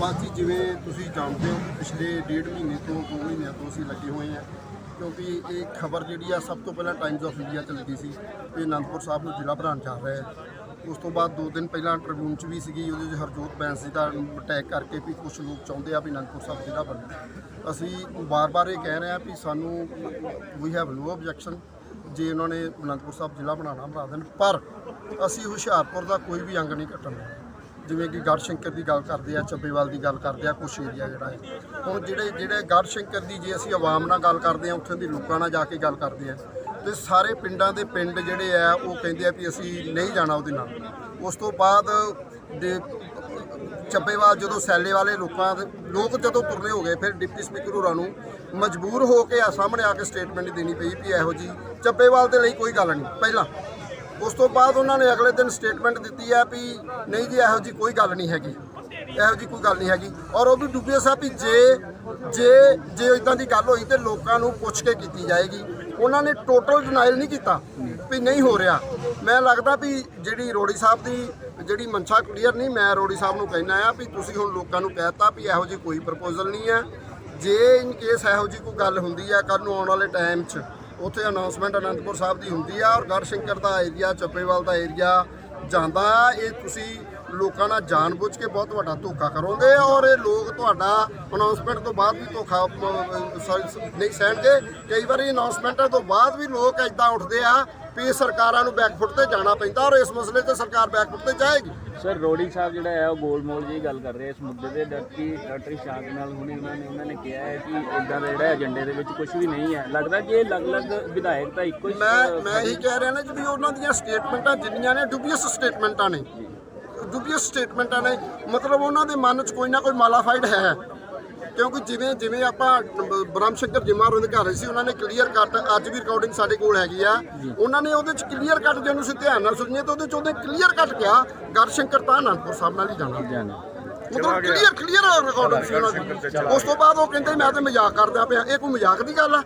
ਬਸ ਜੀ, ਜਿਵੇਂ ਤੁਸੀਂ ਜਾਣਦੇ ਹੋ, ਪਿਛਲੇ ਡੇਢ ਮਹੀਨੇ ਤੋਂ, ਦੋ ਮਹੀਨਿਆਂ ਤੋਂ ਅਸੀਂ ਲੱਗੇ ਹੋਏ ਹਾਂ, ਕਿਉਂਕਿ ਇਹ ਖਬਰ ਜਿਹੜੀ ਆ, ਸਭ ਤੋਂ ਪਹਿਲਾਂ ਟਾਈਮਸ ਆਫ ਇੰਡੀਆ 'ਚ ਲੱਗੀ ਸੀ ਕਿ ਅਨੰਦਪੁਰ ਸਾਹਿਬ ਨੂੰ ਜ਼ਿਲ੍ਹਾ ਬਣਾਉਣ ਜਾ ਰਿਹਾ ਹੈ ਉਸ ਤੋਂ ਬਾਅਦ ਦੋ ਦਿਨ ਪਹਿਲਾਂ ਟ੍ਰਿਬਿਊਨ 'ਚ ਵੀ ਸੀਗੀ, ਉਹਦੇ 'ਚ ਹਰਜੋਤ ਬੈਂਸ ਜੀ ਦਾ ਅਟੈਕ ਕਰਕੇ ਵੀ ਕੁਝ ਲੋਕ ਚਾਹੁੰਦੇ ਆ ਵੀ ਅਨੰਦਪੁਰ ਸਾਹਿਬ ਜ਼ਿਲ੍ਹਾ ਬਣੇ। ਅਸੀਂ ਬਾਰ-ਬਾਰ ਇਹ ਕਹਿ ਰਹੇ ਆ ਵੀ ਸਾਨੂੰ ਵੀ ਹੈਵ ਨੋ ਆਬਜੈਕਸ਼ਨ ਜੇ ਉਹਨਾਂ ਨੇ ਅਨੰਦਪੁਰ ਸਾਹਿਬ ਜ਼ਿਲ੍ਹਾ ਬਣਾਉਣਾ ਬਣਾ ਦੇਣ, ਪਰ ਅਸੀਂ ਹੁਸ਼ਿਆਰਪੁਰ ਦਾ ਕੋਈ ਵੀ ਅੰਗ ਨਹੀਂ ਕੱਟਣਾ ਜਿਵੇਂ ਕਿ ਗੜਸ਼ੰਕਰ ਦੀ ਗੱਲ ਕਰਦੇ ਆ, ਚੱਬੇਵਾਲ ਦੀ ਗੱਲ ਕਰਦੇ ਆ, ਕੁਛ ਏਰੀਆ ਜਿਹੜਾ ਹੈ। ਹੁਣ ਜਿਹੜੇ ਜਿਹੜੇ ਗੜਸ਼ੰਕਰ ਦੀ ਜੇ ਅਸੀਂ ਆਵਾਮ ਨਾਲ ਗੱਲ ਕਰਦੇ ਆ, ਉੱਥੋਂ ਦੇ ਲੋਕਾਂ ਨਾਲ ਜਾ ਕੇ ਗੱਲ ਕਰਦੇ ਆ। ਤੇ ਸਾਰੇ ਪਿੰਡਾਂ ਦੇ ਪਿੰਡ ਜਿਹੜੇ ਆ, ਉਹ ਕਹਿੰਦੇ ਆ ਵੀ ਅਸੀਂ ਨਹੀਂ ਜਾਣਾ ਉਹਦੇ ਨਾਲ। ਉਸ ਤੋਂ ਬਾਅਦ ਦੇ ਚੱਬੇਵਾਲ ਜਦੋਂ ਸੈਲੇ ਵਾਲੇ ਲੋਕਾਂ ਦੇ ਲੋਕ ਜਦੋਂ ਤੁਰਨੇ ਹੋ ਗਏ, ਫਿਰ ਡਿਪਟੀ ਸਪੀਕਰ ਹੋਰਾਂ ਨੂੰ ਮਜਬੂਰ ਹੋ ਕੇ ਆ ਸਾਹਮਣੇ ਆ ਕੇ ਸਟੇਟਮੈਂਟ ਦੇਣੀ ਪਈ ਵੀ ਇਹੋ ਜੀ ਚੱਬੇਵਾਲ ਦੇ ਲਈ ਕੋਈ ਗੱਲ ਨਹੀਂ। ਪਹਿਲਾਂ ਉਸ ਤੋਂ ਬਾਅਦ ਉਹਨਾਂ ਨੇ ਅਗਲੇ ਦਿਨ ਸਟੇਟਮੈਂਟ ਦਿੱਤੀ ਹੈ ਵੀ ਨਹੀਂ ਜੀ, ਇਹੋ ਜੀ ਕੋਈ ਗੱਲ ਨਹੀਂ ਹੈਗੀ। ਇਹੋ ਜੀ ਕੋਈ ਗੱਲ ਨਹੀਂ ਹੈਗੀ। ਔਰ ਉਹ ਵੀ ਡੁੱਬਿਆ ਸਾਹਿਬ ਵੀ ਜੇ ਜੇ ਜੇ ਇਦਾਂ ਦੀ ਗੱਲ ਹੋਈ ਤੇ ਲੋਕਾਂ ਨੂੰ ਪੁੱਛ ਕੇ ਕੀਤੀ ਜਾਏਗੀ। ਉਹਨਾਂ ਨੇ ਟੋਟਲ ਡਿਨਾਈਲ ਨਹੀਂ ਕੀਤਾ ਵੀ ਨਹੀਂ ਹੋ ਰਿਹਾ। ਮੈਂ ਲੱਗਦਾ ਵੀ ਜਿਹੜੀ ਰੋੜੀ ਸਾਹਿਬ ਦੀ, ਜਿਹੜੀ ਮਨਸ਼ਾ ਕਲੀਅਰ ਨਹੀਂ, ਮੈਂ ਰੋੜੀ ਸਾਹਿਬ ਨੂੰ ਕਹਿਣਾ ਆ ਵੀ ਤੁਸੀਂ ਹੁਣ ਲੋਕਾਂ ਨੂੰ ਕਹਿਤਾ ਵੀ ਇਹੋ ਜੀ ਕੋਈ ਪ੍ਰਪੋਜ਼ਲ ਨਹੀਂ ਹੈ। ਜੇ ਇਨ ਕੇਸ ਇਹੋ ਜੀ ਕੋਈ ਗੱਲ ਹੁੰਦੀ ਹੈ ਕੱਲ ਨੂੰ ਆਉਣ ਵਾਲੇ ਟਾਈਮ 'ਚ ਉੱਥੇ ਅਨਾਉਂਸਮੈਂਟ ਅਨੰਦਪੁਰ ਸਾਹਿਬ ਦੀ ਹੁੰਦੀ ਆ ਔਰ ਗੜਸ਼ੰਕਰ ਦਾ ਏਰੀਆ ਚੱਪੇਵਾਲ ਦਾ ਏਰੀਆ ਜਾਂਦਾ ਆ। ਇਹ ਤੁਸੀਂ ਲੋਕਾਂ ਨਾਲ ਜਾਣਬੁੱਝ ਕੇ ਬਹੁਤ ਵੱਡਾ ਧੋਖਾ ਕਰੋਗੇ ਔਰ ਇਹ ਲੋਕ ਤੁਹਾਡਾ ਅਨਾਉਂਸਮੈਂਟ ਤੋਂ ਬਾਅਦ ਵੀ ਧੋਖਾ ਅਮ, ਨਹੀਂ ਸਹਿਣਗੇ। ਕਈ ਵਾਰੀ ਅਨਾਉਂਸਮੈਂਟਾਂ ਤੋਂ ਬਾਅਦ ਵੀ ਲੋਕ ਐਦਾਂ ਉੱਠਦੇ ਆ ਵੀ ਸਰਕਾਰਾਂ ਨੂੰ ਬੈਕਫੁੱਟ ਤੇ ਜਾਣਾ ਪੈਂਦਾ ਔਰ ਇਸ ਮਸਲੇ ਤੇ ਸਰਕਾਰ ਬੈਕਫੁੱਟ ਤੇ ਜਾਏਗੀ। ਸਰ ਰੋੜੀ ਸਾਹਿਬ ਜਿਹੜਾ ਹੈ ਉਹ ਗੋਲਮੋਲ ਜੀ ਗੱਲ ਕਰ ਰਹੇ ਇਸ ਮੁੱਦੇ ਤੇ ਡਾਕਟਰੀ ਡਾਕਟਰੀ ਸ਼ਾਂਤ ਨਾਲ ਹੁਣੇ ਉਹਨਾਂ ਨੇ ਉਹਨਾਂ ਨੇ ਕਿਹਾ ਹੈ ਕਿ ਇਦਾਂ ਦਾ ਜਿਹੜਾ ਏਜੰਡੇ ਦੇ ਵਿੱਚ ਕੁਝ ਵੀ ਨਹੀਂ ਹੈ। ਲੱਗਦਾ ਕਿ ਇਹ ਅਲੱਗ-ਅਲੱਗ ਵਿਧਾਇਕ ਤਾਂ ਇੱਕੋ ਹੀ ਮੈਂ ਮੈਂ ਇਹੀ ਕਹਿ ਰਿਹਾ ਨਾ ਵੀ ਉਹਨਾਂ ਦੀਆਂ ਸਟੇਟਮੈਂਟਾਂ ਜਿੰਨੀਆਂ ਨੇ ਡੁਬੀਅਸ ਸਟੇਟਮੈਂਟਾਂ ਨੇ। ਡੁਬੀਅਸ ਸਟੇਟਮੈਂਟਾਂ ਨੇ। ਮਤਲਬ ਉਹਨਾਂ ਦੇ ਮਨ 'ਚ ਕੋਈ ਨਾ ਕੋਈ ਮਾਲਾਫਾਈਡ ਹੈ। ਕਿਉਂਕਿ ਜਿਵੇਂ ਜਿਵੇਂ ਆਪਾਂ ਬ੍ਰਹਮ ਸ਼ੰਕਰ ਜਿਮਾ ਦੇ ਘਰ ਸੀ ਉਹਨਾਂ ਨੇ ਕਲੀਅਰ ਕੱਟ ਅੱਜ ਵੀ ਰਿਕਾਰਡਿੰਗ ਸਾਡੇ ਕੋਲ ਹੈਗੀ ਆ। ਉਹਨਾਂ ਨੇ ਉਹਦੇ 'ਚ ਕਲੀਅਰ ਕੱਟ ਜੇ ਉਹਨੂੰ ਅਸੀਂ ਧਿਆਨ ਨਾਲ ਸੁਣੀਏ ਤਾਂ ਉਹਦੇ 'ਚ ਉਹਨੇ ਕਲੀਅਰ ਕੱਟ ਕਿਹਾ ਗੜਸ਼ੰਕਰ ਤਾਂ ਅਨੰਦਪੁਰ ਸਾਹਿਬ ਨਾਲ ਹੀ ਜਾਣਾ। ਜਾਣਾ। ਮਤਲਬ ਕਲੀਅਰ ਕਲੀਅਰ ਰਿਕਾਰਡਿੰਗ ਸੀ ਉਹਨਾਂ ਦੀ। ਉਸ ਤੋਂ ਬਾਅਦ ਉਹ ਕਹਿੰਦੇ ਮੈਂ ਤੇ ਮਜ਼ਾਕ ਕਰਦਾ ਪਿਆ। ਇਹ ਕੋਈ ਮਜ਼ਾਕ ਦੀ ਗੱਲ ਆ?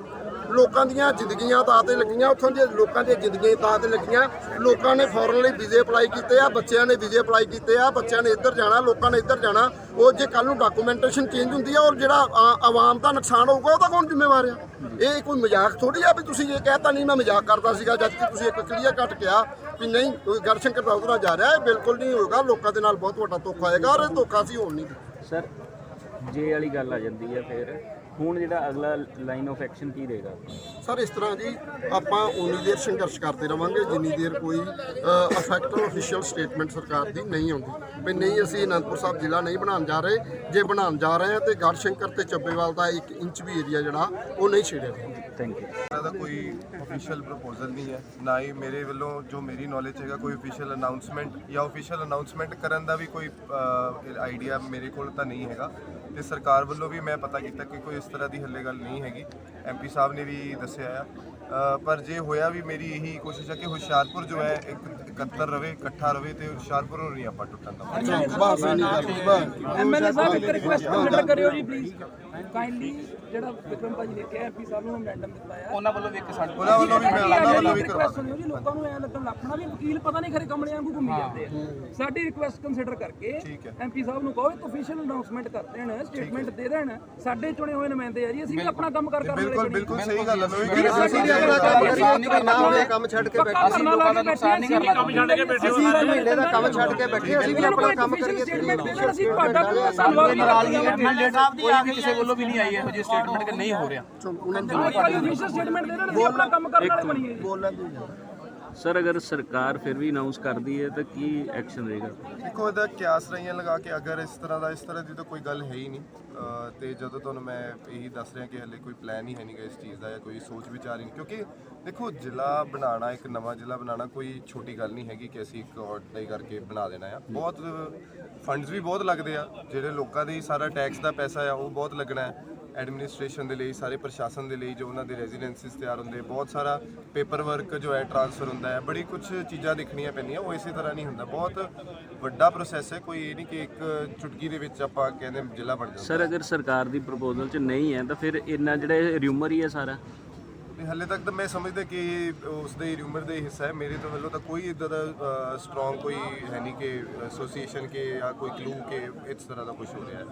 ਲੋਕਾਂ ਦੀਆਂ ਜ਼ਿੰਦਗੀਆਂ ਤਾਂ ਤੇ ਲੱਗੀਆਂ, ਉੱਥੋਂ ਦੇ ਲੋਕਾਂ ਦੀਆਂ ਜ਼ਿੰਦਗੀਆਂ ਤਾਂ ਤੇ ਲੱਗੀਆਂ। ਲੋਕਾਂ ਨੇ ਫੌਰਨ ਲਈ ਵੀਜ਼ੇ ਅਪਲਾਈ ਕੀਤੇ ਆ, ਬੱਚਿਆਂ ਨੇ ਵੀਜ਼ੇ ਅਪਲਾਈ ਕੀਤੇ ਆ, ਬੱਚਿਆਂ ਨੇ ਇੱਧਰ ਜਾਣਾ, ਲੋਕਾਂ ਨੇ ਇੱਧਰ ਜਾਣਾ। ਉਹ ਜੇ ਕੱਲ ਨੂੰ ਡਾਕੂਮੈਂਟੇਸ਼ਨ ਚੇਂਜ ਹੁੰਦੀ ਆ, ਔਰ ਜਿਹੜਾ ਆਵਾਮ ਦਾ ਨੁਕਸਾਨ ਹੋਊਗਾ ਉਹਦਾ ਕੌਣ ਜ਼ਿੰਮੇਵਾਰ ਆ? ਇਹ ਕੋਈ ਮਜ਼ਾਕ ਥੋੜੀ ਆ ਵੀ ਤੁਸੀਂ ਇਹ ਕਹਿਤਾ ਨਹੀਂ, ਮੈਂ ਮਜ਼ਾਕ ਕਰਦਾ ਸੀਗਾ, ਜਦ ਕਿ ਤੁਸੀਂ ਇੱਕ ਕਲੀਅਰ ਕੱਟ ਕਿਹਾ ਵੀ ਨਹੀਂ, ਕੋਈ ਗਰਸ਼ੰਕਰ ਦਾ ਜਾ ਰਿਹਾ ਇਹ ਬਿਲਕੁਲ ਨਹੀਂ ਹੋਊਗਾ, ਲੋਕਾਂ ਦੇ ਨਾਲ ਬਹੁਤ ਵੱਡਾ ਧੋਖਾ ਹੋਏਗਾ, ਔਰ ਇਹ ਧੋਖਾ ਸੀ ਹੋਣ ਨਹੀਂ ਸਰ, ਜੇ ਵਾਲੀ ਗੱਲ ਆ ਜਾਂਦੀ ਹੈ ਫਿਰ ਹੁਣ ਜਿਹੜਾ ਅਗਲਾ ਲਾਈਨ ਆਫ ਐਕਸ਼ਨ ਕੀ ਰਹੇਗਾ? ਸਰ ਇਸ ਤਰ੍ਹਾਂ ਜੀ ਆਪਾਂ ਉਨੀ ਦੇਰ ਸੰਘਰਸ਼ ਕਰਦੇ ਰਵਾਂਗੇ ਜਿੰਨੀ ਦੇਰ ਕੋਈ ਅਫੈਕਟਿਵ ਅਫੀਸ਼ੀਅਲ ਸਟੇਟਮੈਂਟ ਸਰਕਾਰ ਦੀ ਨਹੀਂ ਆਉਂਦੀ। ਵੀ ਨਹੀਂ ਅਸੀਂ ਅਨੰਦਪੁਰ ਸਾਹਿਬ ਜ਼ਿਲ੍ਹਾ ਨਹੀਂ ਬਣਾਉਣ ਜਾ ਰਹੇ। ਜੇ ਬਣਾਉਣ ਜਾ ਰਹੇ ਹਾਂ ਤੇ ਗੜਸ਼ੰਕਰ ਤੇ ਚੱਬੇਵਾਲ ਦਾ 1 ਇੰਚ ਵੀ ਏਰੀਆ ਜਿਹੜਾ ਉਹ ਨਹੀਂ ਛੇੜਿਆ ਥੈਂਕ ਯੂ ਦਾ ਕੋਈ ਅਫੀਸ਼ੀਅਲ ਪ੍ਰਪੋਜ਼ਲ ਨਹੀਂ ਹੈ। ਨਾ ਹੀ ਮੇਰੇ ਵੱਲੋਂ ਜੋ ਮੇਰੀ ਨੌਲੇਜ ਹੈਗਾ ਕੋਈ ਅਫੀਸ਼ੀਅਲ ਅਨਾਉਂਸਮੈਂਟ ਜਾਂ ਅਫੀਸ਼ੀਅਲ ਅਨਾਉਂਸਮੈਂਟ ਕਰਨ ਦਾ ਵੀ ਕੋਈ ਆਈਡੀਆ ਮੇਰੇ ਕੋਲ ਤਾਂ ਨਹੀਂ ਹੈਗਾ। ਤੇ ਸਰਕਾਰ ਵੱਲੋਂ ਵੀ ਮੈਂ ਪਤਾ ਕੀਤਾ ਕਿ ਕੋਈ ਇਸ ਤਰ੍ਹਾਂ ਦੀ ਹੱਲੇ ਗੱਲ ਨਹੀਂ ਹੈਗੀ। ਐਮਪੀ ਸਾਹਿਬ ਨੇ ਵੀ ਦੱਸਿਆ ਆ ਪਰ ਜੇ ਹੋਇਆ ਵੀ ਮੇਰੀ ਇਹੀ ਕੋਸ਼ਿਸ਼ ਹੈ ਕਿ ਹੁਸ਼ਿਆਰਪੁਰ ਜੋ ਹੈ ਇੱਕ ਇਕੱਤਰ ਰਵੇ ਇਕੱਠਾ ਰਵੇ ਤੇ ਹੁਸ਼ਿਆਰਪੁਰ ਨੂੰ ਨਹੀਂ ਆਪਾਂ ਟੁੱਟਣ ਗੱਲ ਐਮਐਲਏ ਸਾਹਿਬ ਇੱਕ ਰਿਕੁਐਸਟ ਕਰਿਓ ਜੀ ਪਲੀਜ਼ ਕਾਈਂਡਲੀ ਜਿਹੜਾ ਵਿਕਰਮ ਭਾਜੀ ਨੇ ਕਿਹਾ ਐਮਪੀ ਸਾਹਿਬ ਨੂੰ ਮੈਂਡਮ ਦਿੱਤਾ ਆ। ਉਹਨਾਂ ਵੱਲੋਂ ਵੀ ਇੱਕ ਸਾਡੇ ਉਹਨਾਂ ਵੱਲੋਂ ਵੀ ਮੈਂ ਉਹਨਾਂ ਵੱਲੋਂ ਵੀ ਕਰਵਾ ਸੁਣਿਓ ਜੀ ਲੋਕਾਂ ਨੂੰ ਐ ਲੱਗਣ ਲੱਪਣਾ ਵੀ ਵਕੀਲ ਪਤਾ ਨਹੀਂ ਖਰੇ ਕਮਲੇ ਵਾਂਗੂ ਘੁੰਮੀ ਜਾਂਦੇ ਆ। ਸਾਡੀ ਰਿਕੁਐਸਟ ਕੰਸੀਡਰ ਕਰਕੇ। ਐਮਪੀ ਸਾਹਿਬ ਨੂੰ ਕਹੋ ਇੱਕ ਅਫੀਸ਼ੀਅਲ ਅਨਾਉਂਸਮੈਂਟ ਕਰ ਦੇਣ ਸਟੇਟਮੈਂਟ ਦੇ ਦੇਣ ਸਾਡੇ ਚੁਣੇ ਹੋਏ ਨੁਮਾਇੰਦੇ ਆ ਜੀ ਅਸੀਂ ਵੀ ਆਪਣਾ ਕੰਮ ਕਰ ਕਰਨ ਬਿਲਕੁਲ ਬਿਲਕੁਲ ਸਹੀ ਗੱਲ ਹੈ ਮੈਂ ਵੀ ਕਹਿ ਅਸੀਂ ਰਿਹਾ ਵੀ ਸੀ ਆਪਣਾ ਕੰਮ ਕਰੀਏ ਨਾ ਹੋਵੇ ਕੰਮ ਛੱਡ ਕੇ ਬੈਠੇ ਅਸੀਂ। ਲੋਕਾਂ ਦਾ ਨੁਕਸਾਨ ਨਹੀਂ ਕਰਨਾ। ਕੰਮ ਛੱਡ ਕੇ ਬੈਠੇ ਅਸੀਂ ਮਹੀਨੇ ਦਾ ਕੰਮ ਛੱਡ ਕੇ ਬੈਠੇ ਅਸੀਂ ਵੀ ਆਪਣਾ ਕੰਮ ਕਰੀਏ ਅਸੀਂ ਤੁਹਾਡਾ ਧੰਨਵਾਦ ਨਾਰਾਜ਼ਗੀ ਐਮਐਲਏ ਸਾਹਿਬ ਦੀ ਆ ਕੇ ਕਿਸੇ ਵੱਲੋਂ ਵੀ ਨਹੀਂ ਆਈ ਇਹੋ ਜਿਹੀ ਸਟੇਟਮੈਂਟ ਕਿ ਨਹੀਂ ਹੋ ਰਿਹਾ। ਕੋਈ ਅਫੀਸ਼ੀਅਲ ਸਟੇਟਮੈਂਟ ਦੇ ਦੇਣ ਅਸੀਂ ਆਪਣਾ ਕੰਮ ਕਰਨ ਵਾਲੇ ਬਣੀਏ। ਬੋਲਣ ਦੀ ਸਰ, ਅਗਰ ਸਰਕਾਰ ਫਿਰ ਵੀ ਅਨਾਉਂਸ ਕਰਦੀ ਹੈ, ਤਾਂ ਕੀ ਐਕਸ਼ਨ ਰਹੇਗਾ? ਦੇਖੋ, ਇਹਦਾ ਕਿਆਸ ਰਹੀਆਂ ਲਗਾ ਕੇ ਅਗਰ ਇਸ ਤਰ੍ਹਾਂ ਦਾ, ਇਸ ਤਰ੍ਹਾਂ ਦੀ ਤਾਂ ਕੋਈ ਗੱਲ ਹੈ ਹੀ ਨਹੀਂ। ਅਹ, ਤੇ ਜਦੋਂ ਤੁਹਾਨੂੰ ਮੈਂ ਇਹੀ ਦੱਸ ਰਿਹਾ ਕਿ ਹਲੇ ਕੋਈ ਪਲਾਨ ਹੀ ਹੈ ਨਹੀਂਗਾ ਇਸ ਚੀਜ਼ ਦਾ ਜਾਂ ਕੋਈ ਸੋਚ ਵਿਚਾਰ ਹੀ ਨਹੀਂ। ਕਿਉਂਕਿ ਦੇਖੋ, ਜ਼ਿਲ੍ਹਾ ਬਣਾਉਣਾ, ਇੱਕ ਨਵਾਂ ਜ਼ਿਲ੍ਹਾ ਬਣਾਉਣਾ ਕੋਈ ਛੋਟੀ ਗੱਲ ਨਹੀਂ ਹੈਗੀ ਕਿ ਅਸੀਂ ਇੱਕ ਅਪਲਾਈ ਕਰਕੇ ਬਣਾ ਦੇਣਾ ਆ। ਬਹੁਤ ਫੰਡਸ ਵੀ ਬਹੁਤ ਲੱਗਦੇ ਆ, ਜਿਹੜੇ ਲੋਕਾਂ ਦੇ ਸਾਰਾ ਟੈਕਸ ਦਾ ਪੈਸਾ ਆ, ਉਹ ਬਹੁਤ ਲੱਗਣਾ ਹੈ। ਐਡਮਿਨਿਸਟ੍ਰੇਸ਼ਨ ਦੇ ਲਈ ਸਾਰੇ ਪ੍ਰਸ਼ਾਸਨ ਦੇ ਲਈ ਜੋ ਉਹਨਾਂ ਦੇ ਰੈਜ਼ੀਡੈਂਸੀਸ ਤਿਆਰ ਹੁੰਦੇ ਬਹੁਤ ਸਾਰਾ ਪੇਪਰ ਵਰਕ ਜੋ ਹੈ ਟ੍ਰਾਂਸਫਰ ਹੁੰਦਾ ਹੈ। ਬੜੀ ਕੁਝ ਚੀਜ਼ਾਂ ਦੇਖਣੀਆਂ ਪੈਂਦੀਆਂ ਉਹ ਇਸੇ ਤਰ੍ਹਾਂ ਨਹੀਂ ਹੁੰਦਾ। ਬਹੁਤ ਵੱਡਾ ਪ੍ਰੋਸੈਸ ਹੈ ਕੋਈ ਇਹ ਨਹੀਂ ਕਿ ਇੱਕ ਚੁਟਕੀ ਦੇ ਵਿੱਚ ਆਪਾਂ ਕਹਿੰਦੇ ਜ਼ਿਲ੍ਹਾ ਬਣ ਜਾਂਦਾ। ਸਰ ਅਗਰ ਸਰਕਾਰ ਦੀ ਪ੍ਰਪੋਜ਼ਲ 'ਚ ਨਹੀਂ ਹੈ ਤਾਂ ਫਿਰ ਇੰਨਾ ਜਿਹੜਾ ਰਿਊਮਰ ਹੀ ਹੈ ਸਾਰਾ? ਨਹੀਂ, ਹਾਲੇ ਤੱਕ ਤਾਂ ਮੈਂ ਸਮਝਦਾ ਕਿ ਉਸ ਦੇ ਰਿਊਮਰ ਦਾ ਹਿੱਸਾ ਹੈ। ਮੇਰੇ ਤੋਂ ਵੱਲੋਂ ਤਾਂ ਕੋਈ ਇਦਾਂ ਦਾ ਸਟਰੋਂਗ ਕੋਈ ਹੈ ਨਹੀਂ ਕਿ ਐਸੋਸੀਏਸ਼ਨ ਕੇ ਜਾਂ ਕੋਈ ਕਲੂ ਕੇ ਇਸ ਤਰ੍ਹਾਂ ਦਾ ਕੁਝ ਹੋ ਰਿਹਾ ਹੈ।